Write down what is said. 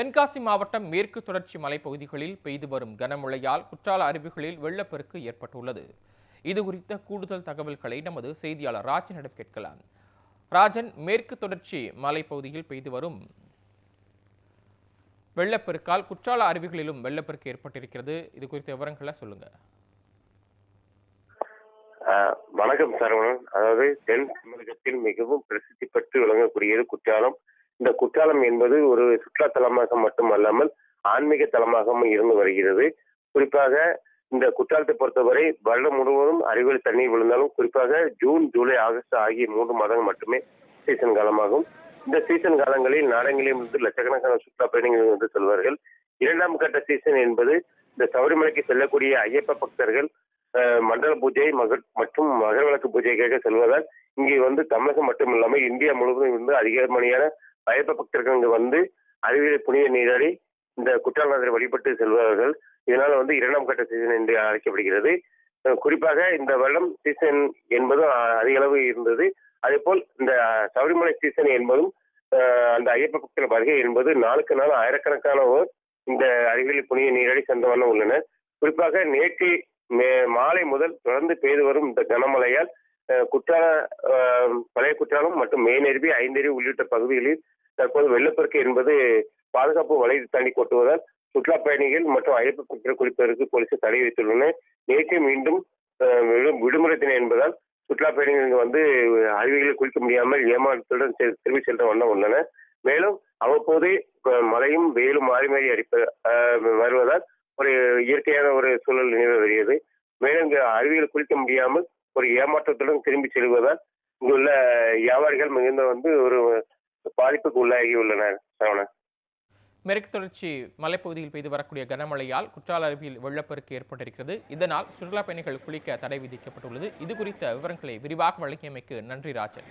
தென்காசி மாவட்டம் மேற்கு தொடர்ச்சி மலைப்பகுதிகளில் பெய்து வரும் கனமழையால் குற்றால அருவிகளில் வெள்ளப்பெருக்கு ஏற்பட்டுள்ளது. இது குறித்த கூடுதல் தகவல்களை நமது செய்தியாளர் ராஜனிடம் கேட்கலாம். ராஜன் மேற்கு தொடர்ச்சி மலைப்பகுதியில் பெய்து வரும் வெள்ளப்பெருக்கால் குற்றால அருவிகளிலும் வெள்ளப்பெருக்கு ஏற்பட்டிருக்கிறது. இது குறித்த விவரங்களை சொல்லுங்க. வணக்கம் சரவணன். அதாவது தென் தமிழகத்தில் மிகவும் பிரசித்தி பெற்று விளங்கக்கூடியது குற்றாலம். இந்த குற்றாலம் என்பது ஒரு சுற்றுலா தலமாக மட்டுமல்லாமல் ஆன்மீக தலமாகவும் இருந்து வருகிறது. குறிப்பாக இந்த குற்றாலத்தை பொறுத்தவரை வருடம் முழுவதும் அறிவியல் தண்ணீர் விழுந்தாலும் குறிப்பாக ஜூன் ஜூலை ஆகஸ்ட் ஆகிய மூன்று மாதங்கள் மட்டுமே சீசன் காலமாகும். இந்த சீசன் காலங்களில் நாடங்களிலிருந்து லட்சக்கணக்கான சுற்றுலா பயணிகள் வந்து செல்வார்கள். இரண்டாம் கட்ட சீசன் என்பது இந்த சபரிமலைக்கு செல்லக்கூடிய ஐயப்ப பக்தர்கள் மண்டல பூஜை மகர் மற்றும் மகர விளக்கு பூஜைக்காக செல்வதால் இங்கே வந்து தமிழகம் மட்டுமில்லாமல் இந்தியா முழுவதும் இருந்து அதிகமணியான ஐயப்ப பக்தர்கள் இங்கு வந்து அறிவியல் புனித நீராடி இந்த குற்றாலநாதரை வழிபட்டு செல்வார்கள். இதனால் வந்து இரண்டாம் கட்ட சீசன் என்று அழைக்கப்படுகிறது. குறிப்பாக இந்த வருடம் சீசன் என்பதும் அதிக அளவு இருந்தது. அதேபோல் இந்த சபரிமலை சீசன் என்பதும் அந்த ஐயப்ப பக்தர் வருகை என்பது நாளுக்கு நாள் ஆயிரக்கணக்கானோர் இந்த அறிவியல் புனித நீராடி சென்ற வண்ணம் உள்ளனர். குறிப்பாக நேற்று மே- மாலை முதல் தொடர்ந்து பெய்து வரும் இந்த கனமழையால் குற்றால பழைய குற்றாலம் மற்றும் மேனருவி ஐந்தருவி உள்ளிட்ட பகுதிகளில் தற்போது வெள்ளப்பெருக்கு என்பது பாதுகாப்பு வலை தாண்டி கொட்டுவதால் சுற்றுலா பயணிகள் மற்றும் அழைப்பு குற்ற குளிப்பதற்கு போலீசார் தடை வைத்துள்ளனர் நேற்று மீண்டும் விடுமுறை தினம் என்பதால் சுற்றுலா பயணிகள் வந்து அருவிகளில் குளிக்க முடியாமல் ஏமாற்றத்துடன் திரும்பி சென்ற வண்ணம் உள்ளனர் மேலும் அவ்வப்போது மழையும் வெயிலும் மாறி மாறி அடிப்ப வருவதால் ஒரு இயற்கையான ஒரு சூழல் நிலவி வருகிறது. மேலும் இங்கு அருவிகள் குளிக்க முடியாமல் ஒரு ஏமாற்றத்துடன் திரும்பி செல்வதால் இங்குள்ள வியாபாரிகள் மிகுந்த வந்து ஒரு பாதிப்புக்கு உள்ளாகி உள்ளனர் சரவணன். மேற்கு தொடர்ச்சி மலைப்பகுதியில் பெய்து வரக்கூடிய கனமழையால் குற்றால அருவியில் வெள்ளப்பெருக்கு ஏற்பட்டிருக்கிறது. இதனால் சுற்றுலா பயணிகள் குளிக்க தடை விதிக்கப்பட்டுள்ளது. இது குறித்த விவரங்களை விரிவாக வழங்கியமைக்கு நன்றி ராஜன்.